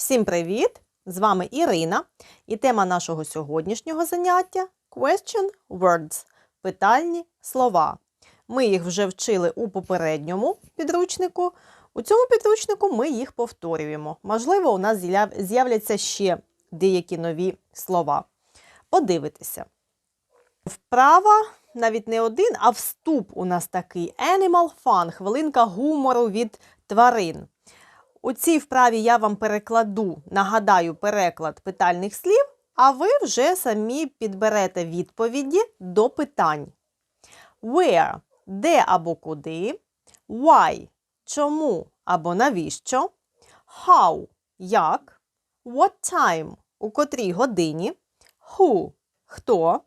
Всім привіт! З вами Ірина, і тема нашого сьогоднішнього заняття Question Words питальні слова. Ми їх вже вчили у попередньому підручнику. У цьому підручнику ми їх повторюємо. Можливо, у нас з'являться ще деякі нові слова. Подивитися. Вправа навіть не один, а вступ у нас такий Animal Fun, хвилинка гумору від тварин. У цій вправі я вам перекладу, нагадаю, переклад питальних слів, а ви вже самі підберете відповіді до питань. Where – де або куди, why – чому або навіщо, how – як, what time – у котрій годині, who – хто,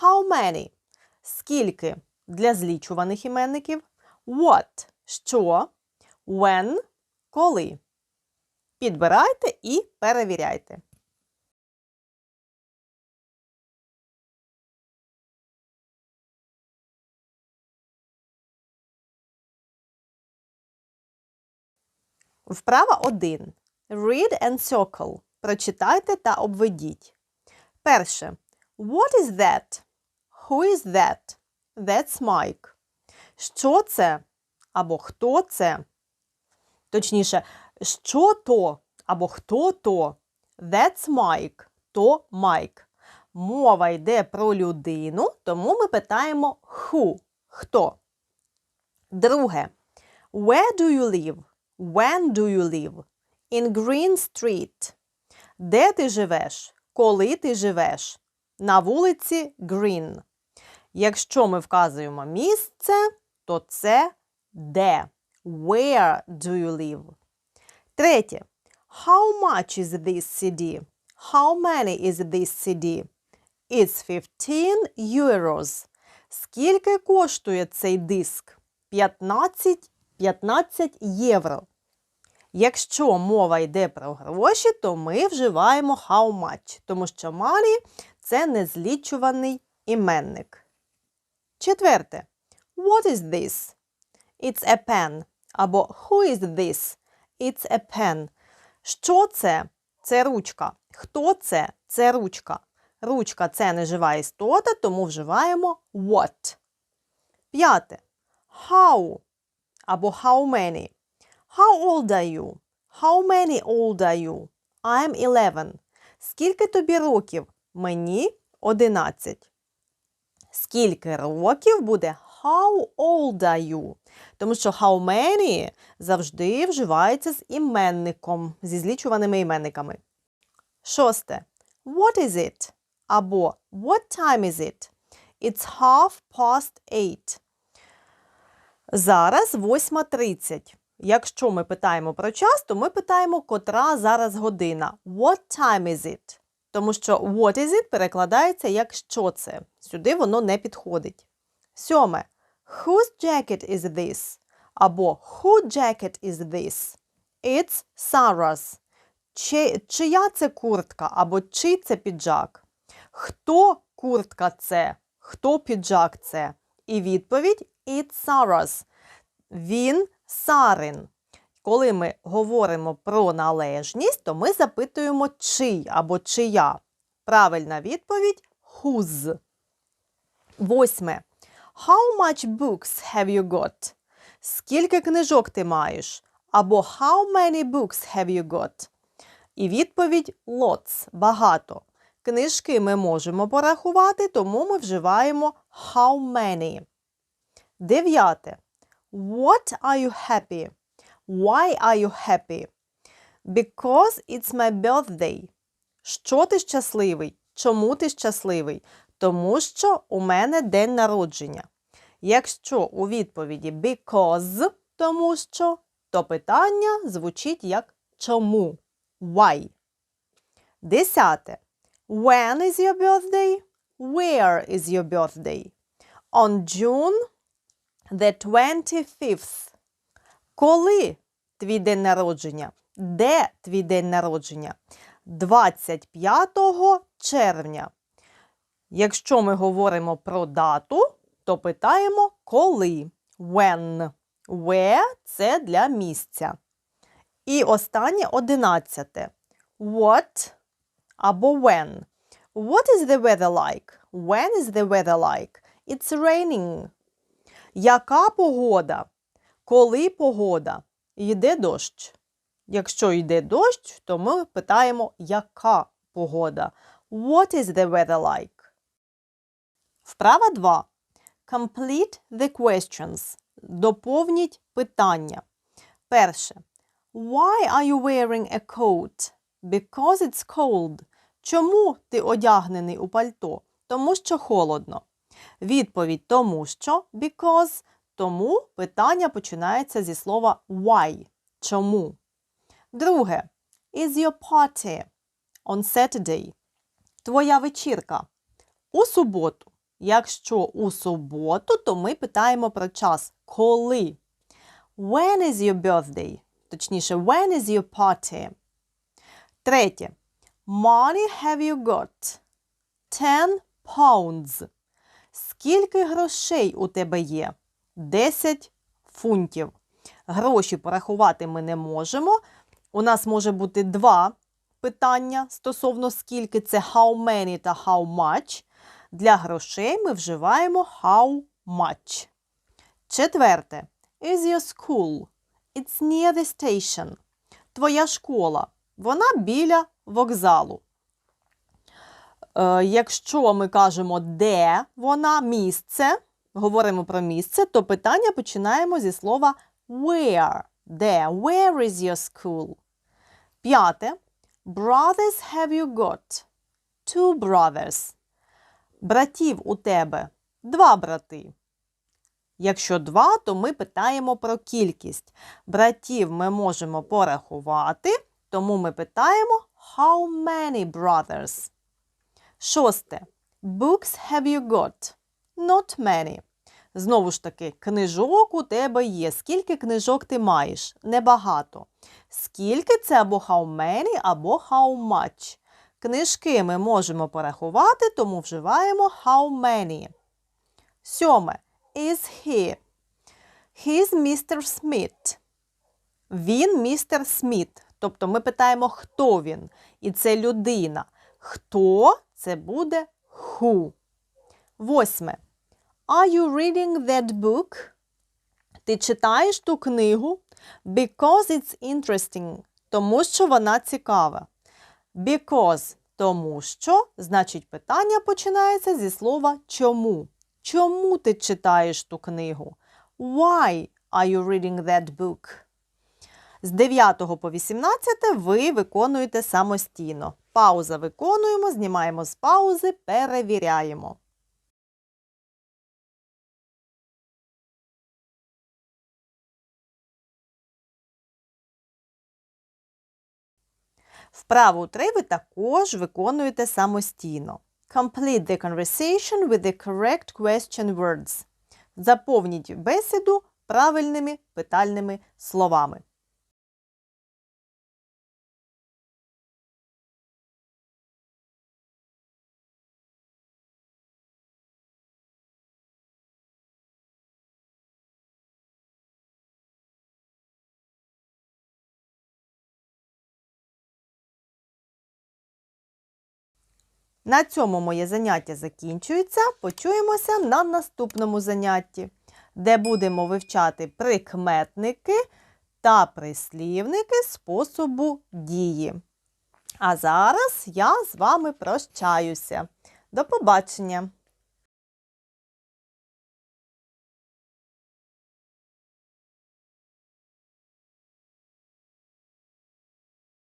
how many – скільки для злічуваних іменників, what – що, when – коли. Підбирайте і перевіряйте. Вправа 1. Read and circle. Прочитайте та обведіть. Перше. What is that? Who is that? That's Mike. Що це? Або хто це? Точніше, що то або хто то. That's Mike. То Майк. Мова йде про людину, тому ми питаємо who. Хто? Друге. Where do you live? When do you live? In Green Street. Де ти живеш? Коли ти живеш? На вулиці Green. Якщо ми вказуємо місце, то це де. Where do you live? Третє. How much is this CD? How many is this CD? It's 15 euros. Скільки коштує цей диск? 15, 15 євро. Якщо мова йде про гроші, то ми вживаємо how much, тому що money – це незлічуваний іменник. Четверте. What is this? It's a pen. Або Who is this? It's a pen. Що це? Це ручка. Хто це? Це ручка. Ручка це не жива істота, тому вживаємо what. П'яте. How або how many. How old are you? How many old are you? I'm 11. Скільки тобі років? Мені 11. Скільки років буде how old are you? Тому що how many завжди вживається з іменником, зі злічуваними іменниками. Шосте. What is it? Або What time is it? It's half past eight. Зараз 8.30. Якщо ми питаємо про час, то ми питаємо, котра зараз година. What time is it? Тому що what is it перекладається як що це. Сюди воно не підходить. Сьоме. Whose jacket is this? Або Who jacket is this? It's Sarah's. Чи, чия це куртка або чий це піджак? Хто куртка це? Хто піджак це? І відповідь It's Sarah's. Він Сарин. Коли ми говоримо про належність, то ми запитуємо чий або чия. Правильна відповідь whose. Восьме. How much books have you got? Скільки книжок ти маєш? Або How many books have you got? І відповідь lots – багато. Книжки ми можемо порахувати, тому ми вживаємо how many. Дев'яте. What are you happy? Why are you happy? Because it's my birthday. Що ти щасливий? Чому ти щасливий? Тому що у мене день народження. Якщо у відповіді because, тому що, то питання звучить як чому? Why? Десяте. When is your birthday? Where is your birthday? On June the 25th. Коли твій день народження? Де твій день народження? 25 червня. Якщо ми говоримо про дату, то питаємо коли. When. Where – це для місця. І останнє одинадцяте. what або when. What is the weather like? When is the weather like? It's raining. Яка погода? Коли погода? Йде дощ. Якщо йде дощ, то ми питаємо, яка погода? What is the weather like? Вправа 2. Complete the questions. Доповніть питання. Перше. Why are you wearing a coat? Because it's cold. Чому ти одягнений у пальто? Тому що холодно. Відповідь тому що because. Тому питання починається зі слова why. Чому? Друге. Is your party on Saturday? Твоя вечірка. У суботу. Якщо у суботу, то ми питаємо про час. Коли? When is your birthday? Точніше, when is your party? Третє. Money have you got? Ten pounds. Скільки грошей у тебе є? 10 фунтів. Гроші порахувати ми не можемо. У нас може бути два питання стосовно скільки це how many та how much. Для грошей ми вживаємо how much. Четверте. Is your school? It's near the station. Твоя школа. Вона біля вокзалу. Е, якщо ми кажемо, де вона місце, говоримо про місце, то питання починаємо зі слова where. Де? Where is your school? П'яте. Brothers have you got? Two brothers. Братів у тебе два брати. Якщо два, то ми питаємо про кількість. Братів ми можемо порахувати, тому ми питаємо How many brothers? Шосте. Books have you got? Not many. Знову ж таки, книжок у тебе є. Скільки книжок ти маєш? Небагато. Скільки це або how many, або how much. Книжки ми можемо порахувати, тому вживаємо how many. Сьоме. Is he? He's Mr. Smith. Він містер Сміт. Тобто ми питаємо, хто він. І це людина. Хто це буде who. Восьме. Are you reading that book? Ти читаєш ту книгу because it's interesting. Тому що вона цікава. Because тому що, значить, питання починається зі слова чому. Чому ти читаєш ту книгу? Why are you reading that book? З 9 по 18 ви виконуєте самостійно. Пауза виконуємо, знімаємо з паузи, перевіряємо. Вправу 3 ви також виконуєте самостійно. Complete the conversation with the correct question words. Заповніть бесіду правильними питальними словами. На цьому моє заняття закінчується. Почуємося на наступному занятті, де будемо вивчати прикметники та прислівники способу дії. А зараз я з вами прощаюся. До побачення!